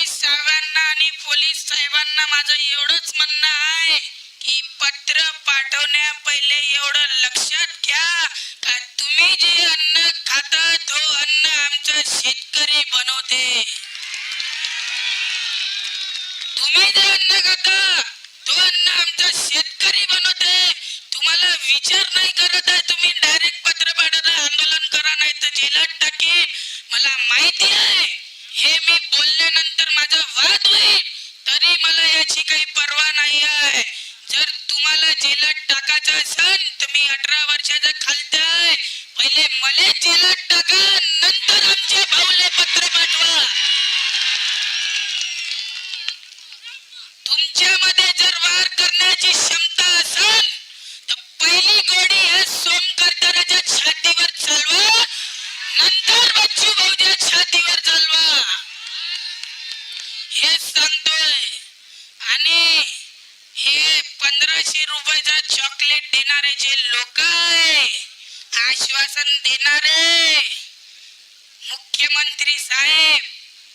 Police साहेबांना आणि police साहेबांना माझं एवढंच म्हणणं आहे की पत्र पाठवण्या पहिले एवढं लक्षात घ्या. का तुम्ही जे अन्न खाता तो अन्न आमचा शेतकरी बनवते. तुम्ही जे अन्न खाता तो अन्न आमचा शेतकरी बनवते. तुम्हाला विचार नाही करत आहे तुम्ही डायरेक्ट पत्र पाठवता आंदोलन करा नाही तर जेलात टाकीन. मला माहिती आहे. हे मी बोलल्यानंतर माझा वाद होईल. तरी मला याची काही पर्वा नाही आहे जर तुम्हाला जेलात टाकायचं असेल तर मी अठरा वर्षाचा खालताय आहे. पहिले मले जेलात टाका नंतर आमच्या भाऊले पत्र पाठवा. तुमच्यामध्ये जर वार करणार आणि हे पंधराशे रुपयाचा चॉकलेट देणारे जे लोक आश्वासन देणारे. मुख्यमंत्री साहेब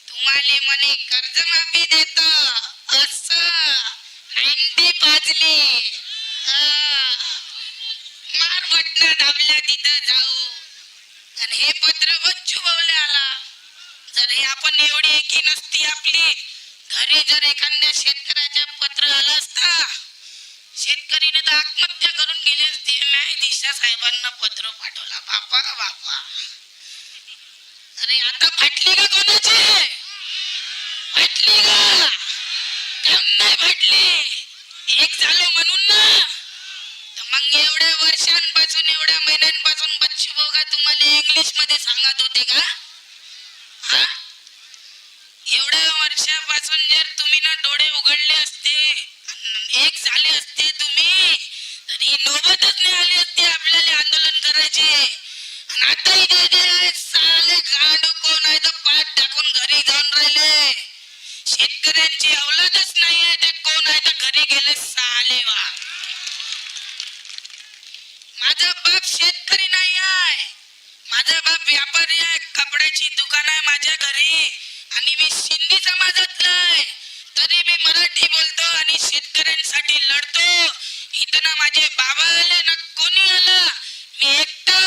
तुम्हाला म्हणे कर्जमाफी देत. असं. नाईन्टी पाजली. मार बटन दाबल्या तिथं जाऊ. आणि हे पत्र बच्चू भाऊले आला. जर हे आपण एवढी एकी नसती आपली घरी जर एखाद्या शेतकऱ्याच्या पत्र आलं असता शेतकरीने तर आत्महत्या करून गेली असती. न्यायाधीशा साहेबांना पत्र पाठवला. बापा बापा. अरे आता फाटली का कोणाची? फाटली का? काम नाही फाटली. एक झालं म्हणून ना. तर मग एवढ्या वर्षांपासून एवढ्या महिन्यांपासून बच्चू भाऊ तुम्हाला इंग्लिशमध्ये सांगत होते का? हा? एवढ्या वर्षापासून जर तुम्ही ना डोळे उघडले असते एक झाले असते तुम्ही तर ही नोबतच नाही आली असते आपल्याला आंदोलन करायचे. आता इथे जे साले गांडू कोण आहे तर पाठ टाकून घरी जाऊन राहिले. शेतकऱ्यांची अवलादच नाही आहे ते कोण आहे तर घरी गेले साले वा माझा बाप शेतकरी नाही आहे. माझा बाप व्यापारी आहे कपड्याची दुकान आहे माझ्या घरी. आणि मी सिंधी समाजात आहे. तरी मी मराठी बोलतो आणि शेतकऱ्यांसाठी लढतो. इथं ना माझे बाबा आले ना कोणी आलं? मी एकटा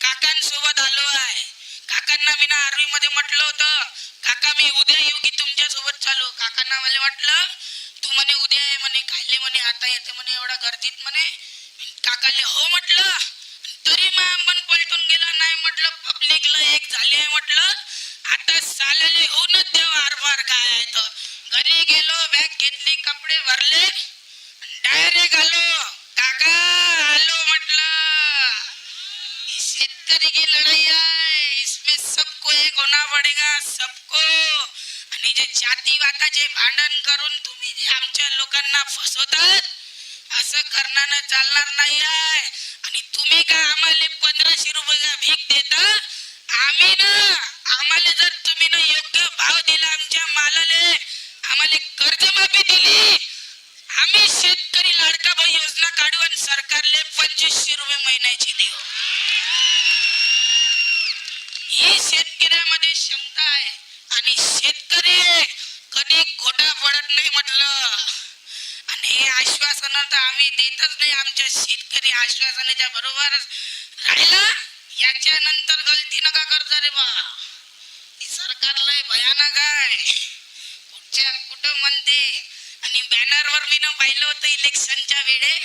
काकांसोबत आलो आहे. काकांना मी ना आर्मी मध्ये म्हटलं होतं काका मी उद्या येऊ की तुमच्यासोबत चालू. काकांना मला वाटलं तू म्हणे उद्या ये म्हणे खाल्ले म्हणे आता येते म्हणे एवढा गर्दीत म्हणे. काकाले हो म्हटलं तरी मग आपण पलटून गेला नाही म्हटलं पब्लिकला एक झाली आहे म्हटलं. आता साल्याले होऊनच देव आरपार काय तो घरी गेलो बॅग घेतली कपडे भरले डायरेक्ट आलो. काका आलो म्हटलं. शेतकरी की लढाई आहे. इसमें सबको एक होना पडेगा सबको. आणि जे जातीवादाचे भांडण करून तुम्ही जे आमच्या लोकांना फसवतात असं करण्यानं चालणार नाही आहे. आणि तुम्ही का आम्हाला पंधराशे रुपये भीक देता? आम्ही ना आम्हाला जर तुम्ही ना योग्य भाव दिला आमच्या मालाले आम्हाला कर्जमाफी दिली. आम्ही शेतकरी लाडका भाऊ योजना काढू आणि सरकारले पंचवीसशे रुपये महिन्याची देऊ. ही शेतकऱ्यामध्ये क्षमता आहे आणि शेतकरी कधी खोटा पडत नाही म्हटलं. आणि हे आश्वासन तर आम्ही देतच नाही आमच्या शेतकरी आश्वासनाच्या बरोबर राहिला. याच्या नंतर गलती नका करता रे बा. सरकार लय भयानक आहे. कुठच्या कुठं म्हणते? आणि बॅनरवर मी ना पाहिलं होतं इलेक्शनच्या वेळे.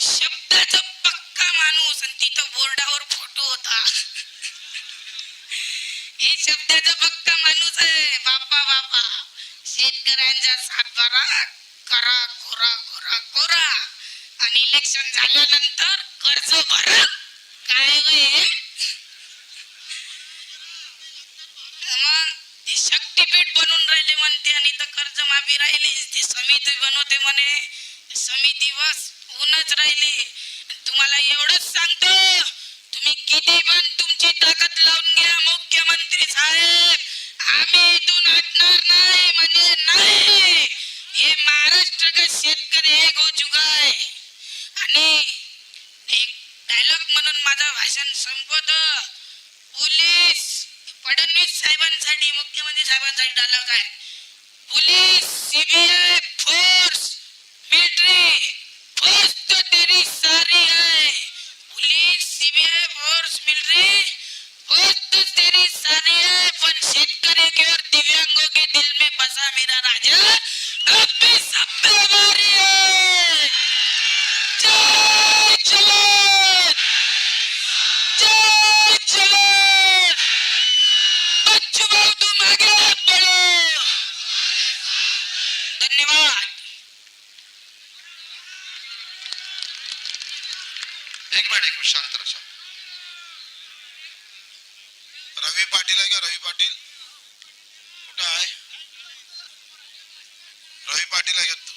शब्दाचा पक्का माणूस आणि तिथं बोर्डावर फोटो होता. हे शब्दाचा पक्का माणूस आहे. बापा बापा. शेतकऱ्यांचा सातबारा करा कोरा कोरा कोरा. आणि इलेक्शन झाल्यानंतर कर्ज भरा. काय शक्तीपीठ बनून राहिले म्हणते आणि तर कर्ज माफी राहिली. ती समिती बनवते म्हणे. समिती बस ऊनच राहिली. तुम्हाला एवढंच सांगतो तुम्ही किती पण तुमची ताकद लावून घ्या मुख्यमंत्री साहेब. आम्ही इथून हटणार नाही म्हणजे नाही. हे महाराष्ट्र का शेतकरी एक हो चुका आहे आणि डायलॉग म्हणून माझं भाषण संपवत. पोलीस फडणवीस साहेबांसाठी मुख्यमंत्री साहेबांसाठी डायलॉग आहे police CBI force military force तो तेरी सारी है police CBI force military force तो तेरी सारी है पण शेतकरी के और दिव्यांगों के दिल में बसा मेरा राजा धन्यवाद. एक मिनिट एक मिनिट शांत राहा रवी पाटील आहे का? रवी पाटील? कुठं आहे? रवी पाटील आहे का तू?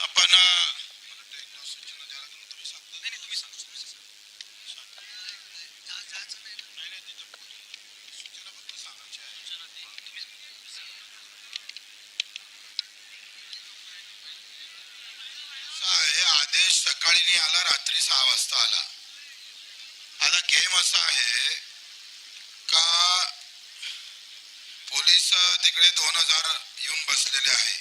आपण अं, मला ते एकदा सूचना द्यायला लागेल, तुम्ही सांगता? नाही, नाही, तिथं बोलू. सूचना फक्त सांगायची आहे. असा आहे आदेश सकाळी नाही आला रात्री सहा वाजता आला. आता गेम असा आहे का पोलीस तिकडे दोन हजार येऊन बसलेले आहे.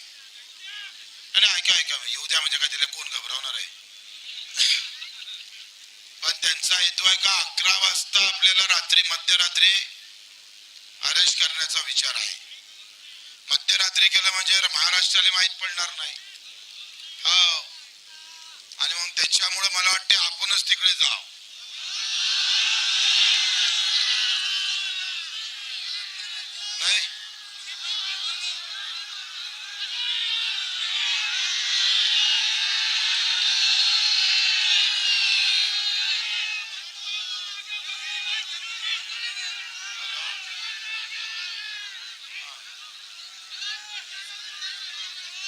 आणि ऐका ऐका येऊ द्या म्हणजे काय तिला कोण घबरावणार आहे? पण त्यांचा हेतू आहे का अकरा वाजता आपल्याला रात्री मध्यरात्री अरेस्ट करण्याचा विचार आहे. मध्यरात्री केलं म्हणजे महाराष्ट्राला माहीत पडणार नाही हो त्यामुळे मला वाटते आपणच तिकडे जाव. नाही?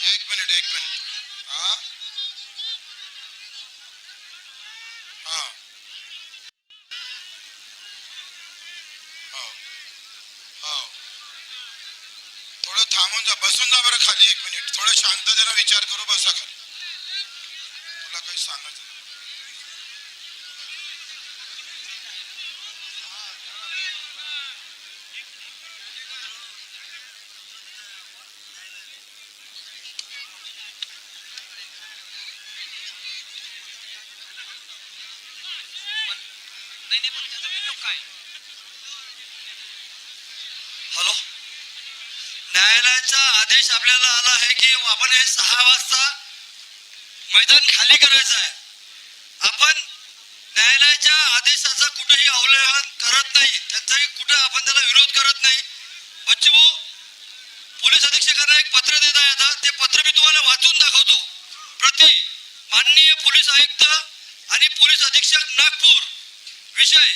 एक मिनिट एक मिनिट हा हा हो हो थोडं थांबून जा बसून जा बरं खाली एक मिनिट थोडं शांततेनं विचार करू बसा खाली. तुला काही सांगायचं नाही. हॅलो आदेश आपल्याला आला आहे की आपण हे सहा वाजता मैदान खाली करायचं आहे. आपण न्यायालयाच्या आदेशाचा कुठेही अवलंबन करत नाही. त्यांचाही कुठं आपण त्याला विरोध करत नाही. बच्चू पोलीस अधीक्षकांना एक पत्र देत आहे आता ते पत्र मी तुम्हाला वाचून दाखवतो. प्रति माननीय पोलीस आयुक्त आणि पोलीस अधीक्षक नागपूर. विषय